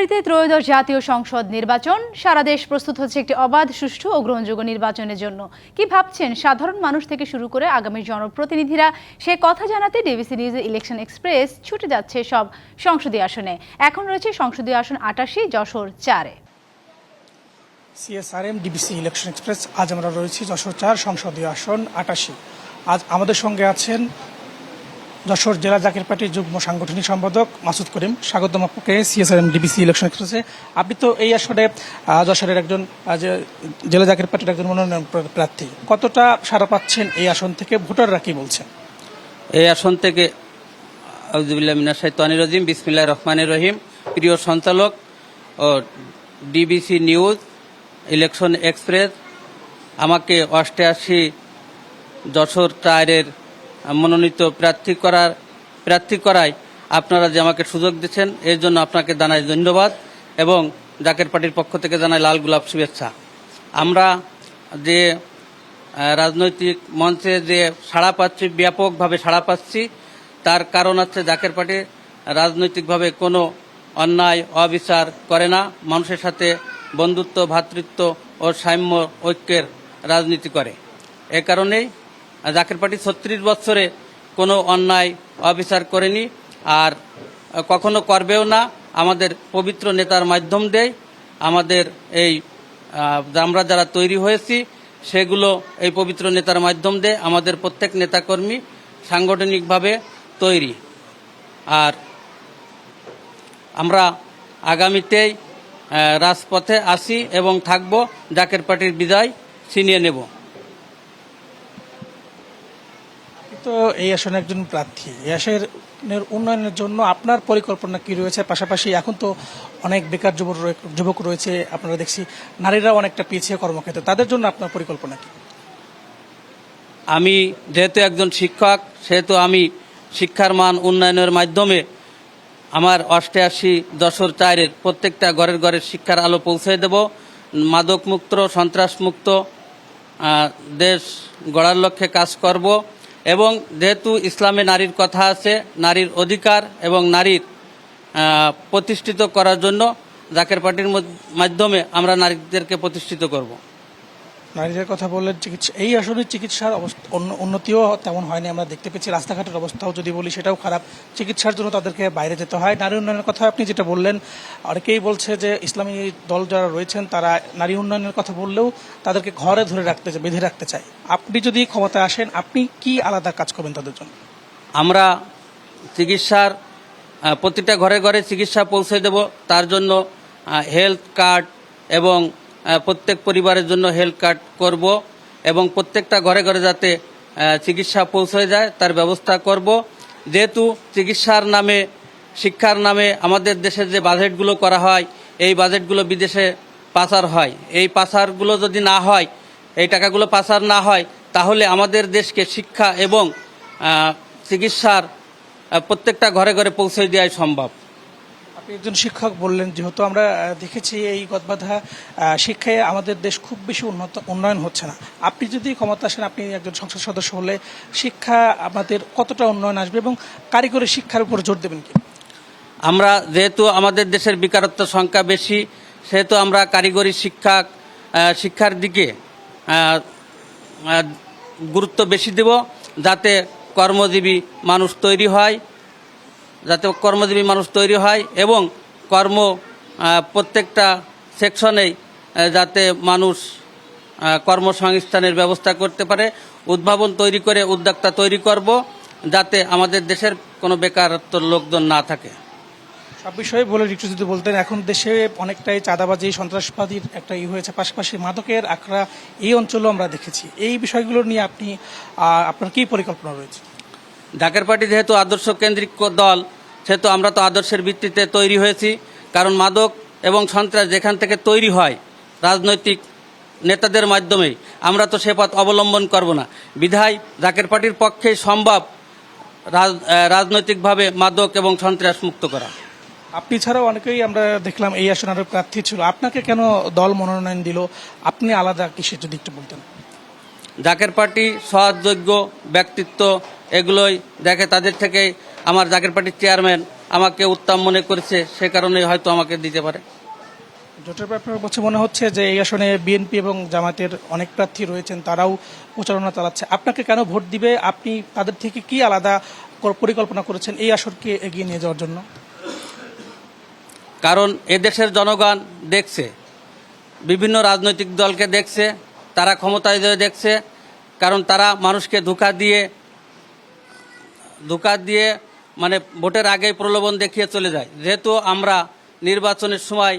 ফেব্রুয়ারিতে ত্রয়োদশ জাতীয় সংসদ নির্বাচন। সারা দেশ প্রস্তুত হচ্ছে একটি অবাধ, সুষ্ঠু ও গ্রহণযোগ্য নির্বাচনের জন্য। কি ভাবছেন সাধারণ মানুষ থেকে শুরু করে আগামী জনপ্রতিনিধিরা? সে কথা জানাতে ডিবিসি নিউজের ইলেকশন এক্সপ্রেস ছুটে যাচ্ছে সব সংসদীয় আসনে। এখন রয়েছে সংসদীয় আসন আটাশি, যশোর চারে। সিএসআরএম, ডিবিসি ইলেকশন এক্সপ্রেস, আজ আমরা রয়েছি যশোর চার, সংসদীয় আসন আটাশি। আজ আমাদের সঙ্গে আছেন যশোর জেলা জাকির পার্টির যুগ্ম সাংগঠনিক সম্পাদক মাসুদ করিম। স্বাগতম আপনাকে সিএসআরএম ডিবিসি ইলেকশন এক্সপ্রেসে আপনি তো এই আসনে যশোরের একজন জেলা জাকির পার্টির একজন মনোনয়ন প্রার্থী। কতটা সাড়া পাচ্ছেন এই আসন থেকে? ভোটাররা কি বলছেন? এই আসন থেকে আউজুবিল্লাহ মিনা শৈতানি রজিম বিসমিল্লাহ রহমানের রহিম। প্রিয় সঞ্চালক ও ডিবিসি নিউজ, ইলেকশন এক্সপ্রেস, আমাকে অষ্টআশি যশোর টায়ারের মনোনীত প্রার্থী করার, প্রার্থী করায় আপনারা যে আমাকে সুযোগ দিচ্ছেন, এর জন্য আপনাকে জানাই ধন্যবাদ এবং জাকের পার্টির পক্ষ থেকে জানাই লাল গোলাপ শুভেচ্ছা। আমরা যে রাজনৈতিক মঞ্চে যে সাড়া পাচ্ছি, ব্যাপকভাবে সাড়া পাচ্ছি, তার কারণ হচ্ছে জাকের পার্টি রাজনৈতিকভাবে কোনো অন্যায়, অবিচার করে না, মানুষের সাথে বন্ধুত্ব ভ্রাতৃত্ব ও সাম্য ঐক্যের রাজনীতি করে। এ কারণেই জাকের পার্টি ছত্রিশ বছরে কোনো অন্যায়, অবিচার করেনি। আর কখনো করবেও না। আমাদের পবিত্র নেতার মাধ্যম দেয় আমাদের এই আমরা যারা তৈরি হয়েছি, সেগুলো এই পবিত্র নেতার মাধ্যম দিয়ে আমাদের প্রত্যেক নেতাকর্মী সাংগঠনিকভাবে তৈরি। আর আমরা আগামীতেই রাজপথে আসি এবং থাকব। জাকের পার্টির বিদায় ছিনিয়ে নেব আপনি তো এই আসনে একজন প্রার্থী। এই আসনের উন্নয়নের জন্য আপনার পরিকল্পনা কি রয়েছে? পাশাপাশি এখন তো অনেক বেকার যুবক যুবক রয়েছে, আপনারা দেখছি নারীরাও অনেকটা পিছিয়ে কর্মক্ষেত্রে। তাদের জন্য আপনার পরিকল্পনা কি? আমি যেহেতু একজন শিক্ষক, সেহেতু আমি শিক্ষার মান উন্নয়নের মাধ্যমে আমার অষ্টআশি দশর চারের প্রত্যেকটা ঘরের ঘরের শিক্ষার আলো পৌঁছে দেব। মাদকমুক্ত, সন্ত্রাসমুক্ত দেশ গড়ার লক্ষ্যে কাজ করব। এবং যেহেতু ইসলামে নারীর কথা আছে, নারীর অধিকার এবং নারীর প্রতিষ্ঠিত করার জন্য জাকের পার্টির মাধ্যমে আমরা নারীদেরকে প্রতিষ্ঠিত করব। নারীদের কথা বললেন চিকিৎসা এই আসনের চিকিৎসার অবস্থা উন্নতিও তেমন হয়নি। আমরা দেখতে পেয়েছি রাস্তাঘাটের অবস্থাও যদি বলি সেটাও খারাপ। চিকিৎসার জন্য তাদেরকে বাইরে যেতে হয়। নারী উন্নয়নের কথা আপনি যেটা বললেন, অনেকেই বলছে যে ইসলামী দল যারা রয়েছেন, তারা নারী উন্নয়নের কথা বললেও তাদেরকে ঘরে ধরে রাখতে বেঁধে রাখতে চায়। আপনি যদি ক্ষমতায় আসেন, আপনি কি আলাদা কাজ করবেন তাদের জন্য? আমরা চিকিৎসার প্রতিটা ঘরে ঘরে চিকিৎসা পৌঁছে দেব। তার জন্য হেলথ কার্ড এবং প্রত্যেক পরিবারের জন্য হেলথ কার্ড করব এবং প্রত্যেকটা ঘরে ঘরে যাতে চিকিৎসা পৌঁছে যায়, তার ব্যবস্থা করব। যেহেতু চিকিৎসার নামে, শিক্ষার নামে আমাদের দেশের যে বাজেটগুলো করা হয়, এই বাজেটগুলো বিদেশে পাচার হয়। এই পাচারগুলো যদি না হয়, এই টাকাগুলো পাচার না হয়, তাহলে আমাদের দেশকে শিক্ষা এবং চিকিৎসার প্রত্যেকটা ঘরে ঘরে পৌঁছে দেওয়াই সম্ভব। একজন শিক্ষক বললেন, যেহেতু আমরা দেখেছি এই গদবাধা শিক্ষায় আমাদের দেশ খুব বেশি উন্নত, উন্নয়ন হচ্ছে না। আপনি যদি ক্ষমতা আসেন, আপনি একজন সংসদ সদস্য হলে শিক্ষা আমাদের কতটা উন্নয়ন আসবে এবং কারিগরি শিক্ষার উপর জোর দেবেন কি? আমরা যেহেতু আমাদের দেশের বেকারত্ব সংখ্যা বেশি, সেহেতু আমরা কারিগরি শিক্ষা শিক্ষার দিকে গুরুত্ব বেশি দেব, যাতে কর্মজীবী মানুষ তৈরি হয়। যাতে কর্মজীবী মানুষ তৈরি হয় এবং কর্ম প্রত্যেকটা সেকশনেই যাতে মানুষ কর্মসংস্থানের ব্যবস্থা করতে পারে। উদ্ভাবন তৈরি করে উদ্যোক্তা তৈরি করব যাতে আমাদের দেশের কোনো বেকারত্ব লোকজন না থাকে। সব বিষয়ে বলে একটু যদি বলতেন এখন দেশে অনেকটাই চাঁদাবাজি সন্ত্রাসবাদীর একটা ই হয়েছে। পাশাপাশি মাদকের আখড়া এই অঞ্চলেও আমরা দেখেছি। এই বিষয়গুলো নিয়ে আপনি আপনার কি পরিকল্পনা রয়েছে? ঢাকার পার্টি যেহেতু আদর্শ কেন্দ্রিক দল সেহেতু আমরা তো আদর্শের ভিত্তিতে তৈরি হয়েছি। কারণ মাদক এবং সন্ত্রাস যেখান থেকে তৈরি হয় রাজনৈতিক নেতাদের মাধ্যমেই আমরা তো সে পথ অবলম্বন করব না। বিধায় জাকের পার্টির পক্ষে সম্ভব রাজ- রাজনৈতিকভাবে মাদক এবং সন্ত্রাস মুক্ত করা। আপনি ছাড়াও অনেকেই আমরা দেখলাম এই আসনের প্রার্থী ছিল। আপনাকে কেন দল মনোনয়ন দিল? আপনি আলাদা কিসের যদি একটু বলতেন। জাকের পার্টি সহযোগ্য ব্যক্তিত্ব এগুলোই দেখে তাদের থেকে আমার জাকের পার্টির চেয়ারম্যান আমাকে উত্তম মনে করেছে সে কারণে হয়তো আমাকে দিতে পারে। জোটের ব্যাপারে বলছে মনে হচ্ছে যে এই আসনে বিএনপি এবং জামাতের অনেক প্রার্থী রয়েছেন তারাও প্রচারণা চালাচ্ছে। আপনাকে কেন ভোট দিবে? আপনি তাদের থেকে কি আলাদা পরিকল্পনা করেছেন এই আসরকে এগিয়ে নিয়ে যাওয়ার জন্য? কারণ এদেশের জনগণ দেখছে বিভিন্ন রাজনৈতিক দলকে দেখছে তারা ক্ষমতায় দেখছে কারণ তারা মানুষকে ধোকা দিয়ে ধোকা দিয়ে মানে ভোটের আগেই প্রলোভন দেখিয়ে চলে যায়। যেহেতু আমরা নির্বাচনের সময়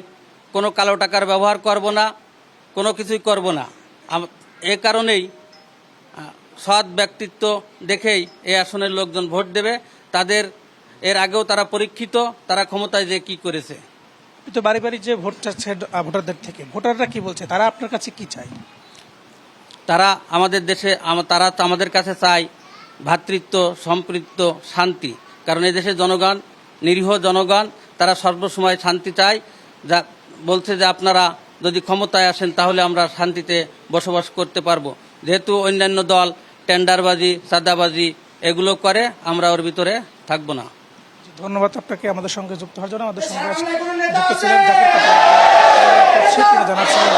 কোনো কালো টাকার ব্যবহার করব না কোনো কিছুই করব না। এ কারণেই সৎ ব্যক্তিত্ব দেখেই এই আসনের লোকজন ভোট দেবে। তাদের এর আগেও তারা পরীক্ষিত তারা ক্ষমতায় যে কি করেছে। কিন্তু বাড়ি বাড়ি যে ভোট চাচ্ছে ভোটারদের থেকে ভোটাররা কি বলছে? তারা আপনার কাছে কি চায়? তারা আমাদের দেশে তারা তো আমাদের কাছে চায় ভ্রাতৃত্ব সম্পৃক্ত শান্তি। কারণ এই দেশের জনগণ নিরীহ জনগণ তারা সর্বসময় শান্তি চায়। যা বলছে যে আপনারা যদি ক্ষমতায় আসেন তাহলে আমরা শান্তিতে বসবাস করতে পারব। যেহেতু অন্যান্য দল টেন্ডারবাজি সাদাবাজি এগুলো করে আমরা ওর ভিতরে থাকব না। ধন্যবাদ আপনাকে আমাদের সঙ্গে যুক্ত হওয়ার জন্য। আমাদের সঙ্গে আজকে যুক্ত ছিলেন জাকির জানাচ্ছিলেন